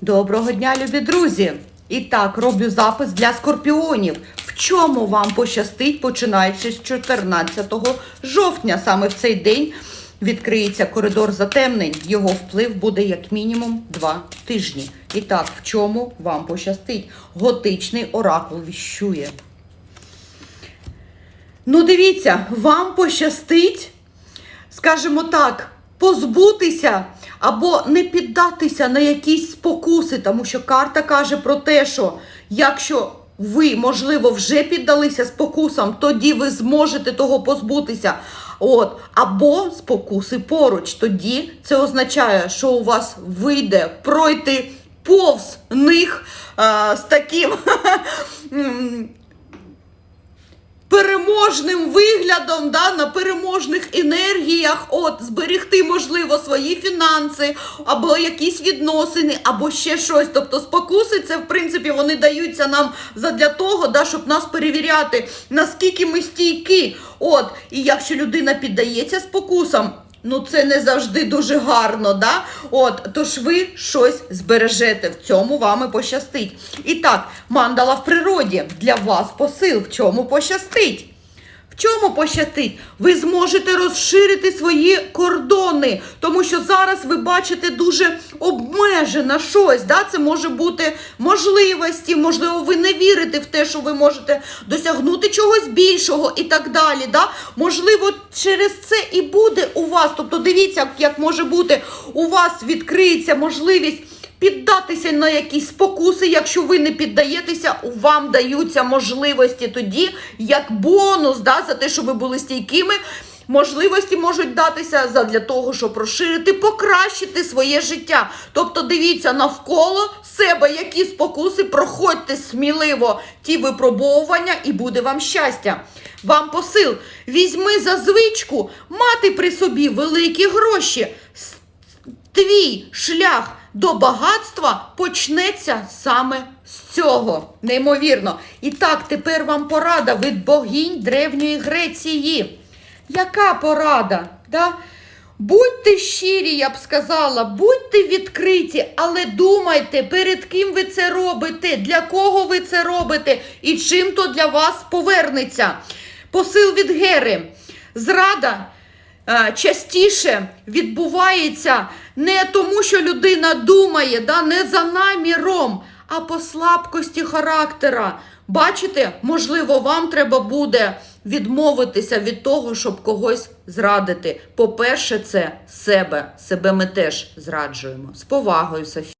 Доброго дня, любі друзі! І так, роблю запис для скорпіонів. В чому вам пощастить, починаючи з 14 жовтня. Саме в цей день відкриється коридор затемнень. Його вплив буде як мінімум два тижні. І так, в чому вам пощастить? Готичний оракул віщує. Ну, дивіться, вам пощастить, скажімо так, позбутися або не піддатися на якісь спокуси, тому що карта каже про те, що якщо ви, можливо, вже піддалися спокусам, тоді ви зможете того позбутися. От, або спокуси поруч. Тоді це означає, що у вас вийде пройти повз них а, з таким переможним виглядом, да, на переможних енергіях, от, зберегти, можливо, свої фінанси, або якісь відносини, або ще щось. Тобто спокуси, це, в принципі, вони даються нам задля того, да, щоб нас перевіряти, наскільки ми стійкі. От, і якщо людина піддається спокусам, Ну, це не завжди дуже гарно, да? От, тож ви щось збережете. В цьому вам і пощастить. І так, мандала в природі для вас посил. В чому пощастить? Чому пощастить? Ви зможете розширити свої кордони, тому що зараз ви бачите дуже обмежено щось. Да? Це може бути можливості, можливо, ви не вірите в те, що ви можете досягнути чогось більшого і так далі. Да? Можливо, через це і буде у вас. Тобто, дивіться, як може бути, у вас відкриється можливість. Піддатися на якісь спокуси, якщо ви не піддаєтеся, вам даються можливості тоді, як бонус, да, за те, що ви були стійкими. Можливості можуть датися задля того, щоб розширити, покращити своє життя. Тобто, дивіться навколо себе, які спокуси, проходьте сміливо ті випробовування, і буде вам щастя. Вам посил. Візьми за звичку мати при собі великі гроші. Твій шлях до багатства почнеться саме з цього. Неймовірно. І так, тепер вам порада від богінь Древньої Греції. Яка порада? Да? Будьте щирі, я б сказала, будьте відкриті, але думайте, перед ким ви це робите, для кого ви це робите і чим то для вас повернеться. Посил від Гери. Зрада частіше відбувається не тому, що людина думає, да, не за наміром, а по слабкості характера. Бачите, можливо, вам треба буде відмовитися від того, щоб когось зрадити. По-перше, це себе. Себе ми теж зраджуємо. З повагою, Софія.